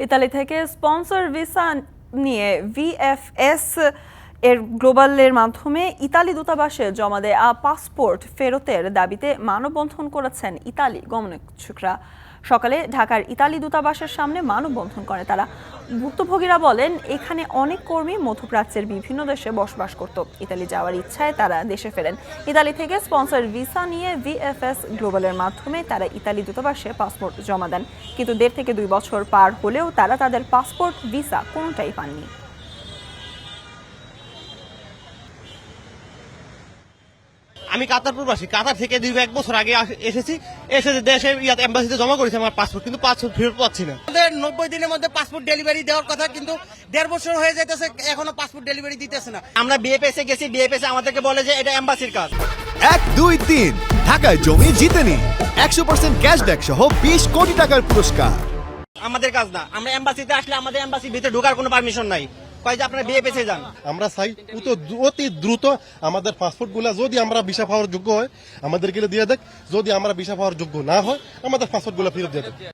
Italy থেকে sponsor visa নিয়ে VFS এর গ্লোবালের মাধ্যমে ইতালি দূতাবাসে জমা দেয়া পাসপোর্ট ফেরতের দাবিতে মানববন্ধন করেছেন ইতালি গমনাচ্ছুকরা সকালে ঢাকার ইতালি দূতাবাসের সামনে মানববন্ধন করে তারা। ভুক্তভোগীরা বলেন, এখানে অনেক কর্মী মধ্যপ্রাচ্যের বিভিন্ন দেশে বসবাস করত। ইতালি যাওয়ার ইচ্ছায় তারা দেশে ফেরেন। ইতালি থেকে স্পন্সর ভিসা নিয়ে ভিএফএস গ্লোবালের মাধ্যমে তারা ইতালি দূতাবাসে পাসপোর্ট জমা দেন। কিন্তু দেড় থেকে দুই বছর পার হলেও তারা তাদের পাসপোর্ট, ভিসা কোনোটাই পাননি। আমি কাতার প্রবাসী কাতার থেকে দীর্ঘ এক বছর আগে এসেছি। এসে দেশে ইয়াতে এম্বাসিতে জমা করেছি আমার পাসপোর্ট কিন্তু পাসপোর্ট ফেরত পাচ্ছি না। আমাদের নব্বই দিনের মধ্যে পাসপোর্ট ডেলিভারি দেওয়ার কথা কিন্তু দেড় বছর হয়ে যাইতেছে এখনও পাসপোর্ট ডেলিভারি দিতেছে না। আমরা বিএফএসে গেছি বিএফএস আমাদেরকে বলে যে এটা এম্বাসির কাজ। এক দুই তিন। ঢাকায় জমি জিতে নিন একশো পার্সেন্ট ক্যাশব্যাক সহ বিশ কোটি টাকার পুরস্কার। আমাদের কাজ না। আমরা এম্বাসিতে আসলে আমাদের এম্বাসির ভিতরে ঢোকার কোনো পারমিশন নাই। কয় যে যান? আমরা চাই অত- অতি দ্রুত আমাদের পাসপোর্টগুলা যদি আমরা ভিসা পাওয়ার যোগ্য হয়, আমাদেরকে দিয়ে দেখ। যদি আমরা ভিসা পাওয়ার যোগ্য না হয়, আমাদের পাসপোর্টগুলা ফেরত দিয়ে দেয়